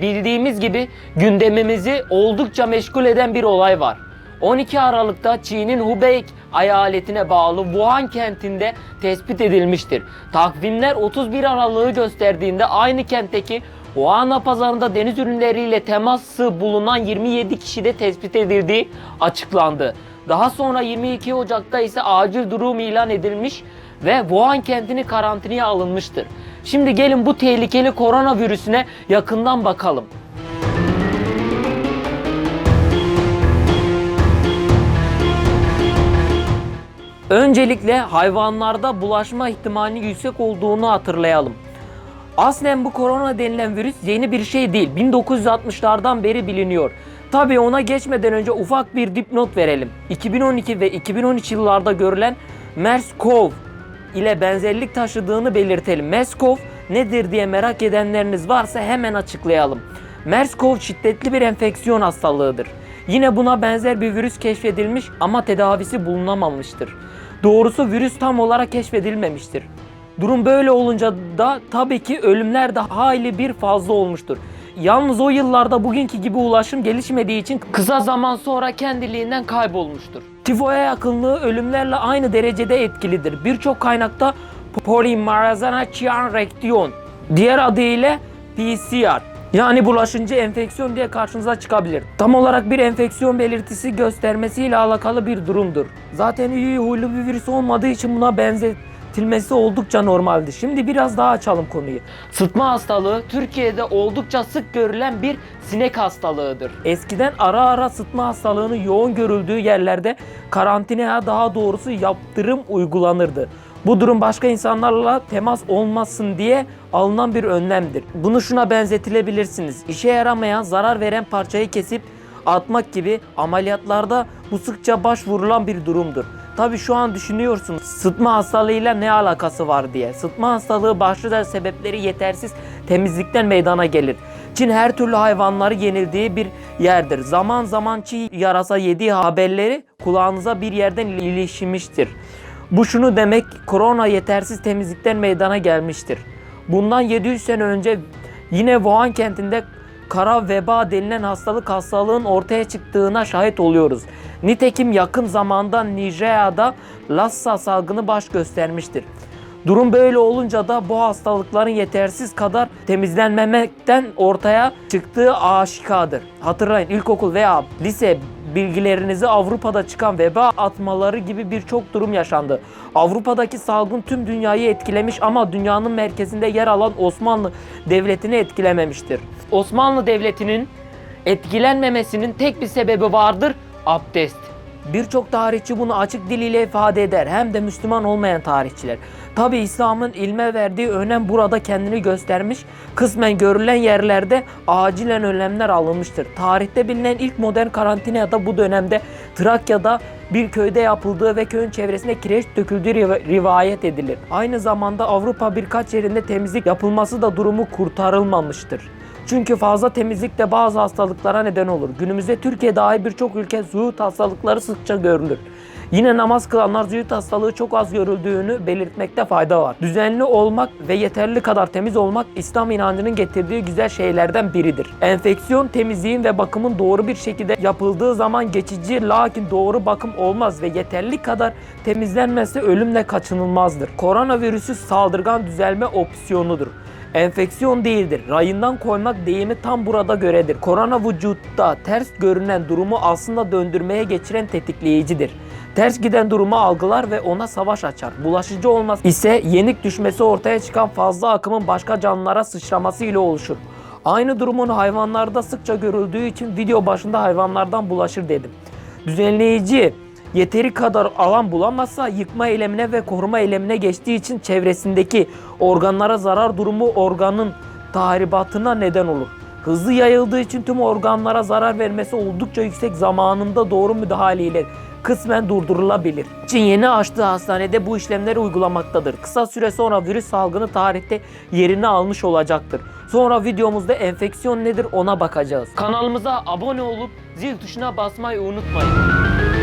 Bildiğimiz gibi gündemimizi oldukça meşgul eden bir olay var. 12 Aralık'ta Çin'in Hubei eyaletine bağlı Wuhan kentinde tespit edilmiştir. Takvimler 31 Aralık'ı gösterdiğinde aynı kentteki Wuhan pazarında deniz ürünleriyle teması bulunan 27 kişide tespit edildiği açıklandı. Daha sonra 22 Ocak'ta ise acil durum ilan edilmiş ve Wuhan kentini karantinaya alınmıştır. Şimdi gelin bu tehlikeli koronavirüsüne yakından bakalım. Öncelikle hayvanlarda bulaşma ihtimalinin yüksek olduğunu hatırlayalım. Aslen bu korona denilen virüs yeni bir şey değil. 1960'lardan beri biliniyor. Tabi ona geçmeden önce ufak bir dipnot verelim. 2012 ve 2013 yıllarda görülen MERS-CoV ile benzerlik taşıdığını belirtelim. MERS-CoV nedir diye merak edenleriniz varsa hemen açıklayalım. MERS-CoV şiddetli bir enfeksiyon hastalığıdır. Yine buna benzer bir virüs keşfedilmiş ama tedavisi bulunamamıştır. Doğrusu virüs tam olarak keşfedilmemiştir. Durum böyle olunca da tabii ki ölümler de hayli bir fazla olmuştur. Yalnız o yıllarda bugünkü gibi ulaşım gelişmediği için kısa zaman sonra kendiliğinden kaybolmuştur. Tifoya yakınlığı ölümlerle aynı derecede etkilidir. Birçok kaynakta polymerase reaksiyon, diğer adıyla PCR yani bulaşıcı enfeksiyon diye karşınıza çıkabilir. Tam olarak bir enfeksiyon belirtisi göstermesiyle alakalı bir durumdur. Zaten iyi huylu bir virüs olmadığı için buna benzetilmesi oldukça normaldi. Şimdi biraz daha açalım konuyu. Sıtma hastalığı Türkiye'de oldukça sık görülen bir sinek hastalığıdır. Eskiden ara ara sıtma hastalığının yoğun görüldüğü yerlerde karantinaya daha doğrusu yaptırım uygulanırdı. Bu durum başka insanlarla temas olmasın diye alınan bir önlemdir. Bunu şuna benzetilebilirsiniz. İşe yaramayan, zarar veren parçayı kesip atmak gibi ameliyatlarda bu sıkça başvurulan bir durumdur. Tabi şu an düşünüyorsunuz sıtma hastalığıyla ne alakası var diye. Sıtma hastalığı başlıca sebepleri yetersiz temizlikten meydana gelir. Çin her türlü hayvanları yenildiği bir yerdir. Zaman zaman çiğ yarasa yediği haberleri kulağınıza bir yerden ilişmiştir. Bu şunu demek korona yetersiz temizlikten meydana gelmiştir. Bundan 700 sene önce yine Wuhan kentinde kara veba denilen hastalık hastalığın ortaya çıktığına şahit oluyoruz. Nitekim yakın zamanda Nijerya'da Lassa salgını baş göstermiştir. Durum böyle olunca da bu hastalıkların yetersiz kadar temizlenmemekten ortaya çıktığı aşikadır. Hatırlayın ilkokul veya lise bilgilerinizi Avrupa'da çıkan veba atmaları gibi birçok durum yaşandı. Avrupa'daki salgın tüm dünyayı etkilemiş ama dünyanın merkezinde yer alan Osmanlı Devleti'ni etkilememiştir. Osmanlı Devleti'nin etkilenmemesinin tek bir sebebi vardır, abdest. Birçok tarihçi bunu açık diliyle ifade eder hem de Müslüman olmayan tarihçiler. Tabi İslam'ın ilme verdiği önem burada kendini göstermiş, kısmen görülen yerlerde acilen önlemler alınmıştır. Tarihte bilinen ilk modern karantina da bu dönemde Trakya'da bir köyde yapıldığı ve köyün çevresine kireç döküldüğü riv- rivayet edilir. Aynı zamanda Avrupa birkaç yerinde temizlik yapılması da durumu kurtarılmamıştır. Çünkü fazla temizlik de bazı hastalıklara neden olur. Günümüzde Türkiye dahil birçok ülke zuhut hastalıkları sıkça görülür. Yine namaz kılanlar züğürt hastalığı çok az görüldüğünü belirtmekte fayda var. Düzenli olmak ve yeterli kadar temiz olmak İslam inancının getirdiği güzel şeylerden biridir. Enfeksiyon temizliğin ve bakımın doğru bir şekilde yapıldığı zaman geçici lakin doğru bakım olmaz ve yeterli kadar temizlenmezse ölümle kaçınılmazdır. Koronavirüsü saldırgan düzelme opsiyonudur enfeksiyon değildir. Rayından koymak deyimi tam burada göredir. Korona vücutta ters görünen durumu aslında döndürmeye geçiren tetikleyicidir. Ters giden durumu algılar ve ona savaş açar. Bulaşıcı olmaz ise yenik düşmesi ortaya çıkan fazla akımın başka canlılara sıçraması ile oluşur. Aynı durumun hayvanlarda sıkça görüldüğü için video başında hayvanlardan bulaşır dedim. Düzenleyici yeteri kadar alan bulamazsa yıkma eylemine ve koruma eylemine geçtiği için çevresindeki organlara zarar durumu organın tahribatına neden olur. Hızlı yayıldığı için tüm organlara zarar vermesi oldukça yüksek zamanında doğru müdahaleyle kısmen durdurulabilir. Çin yeni açtığı hastanede bu işlemleri uygulamaktadır. Kısa süre sonra virüs salgını tarihte yerini almış olacaktır. Sonra videomuzda enfeksiyon nedir ona bakacağız. Kanalımıza abone olup zil tuşuna basmayı unutmayın.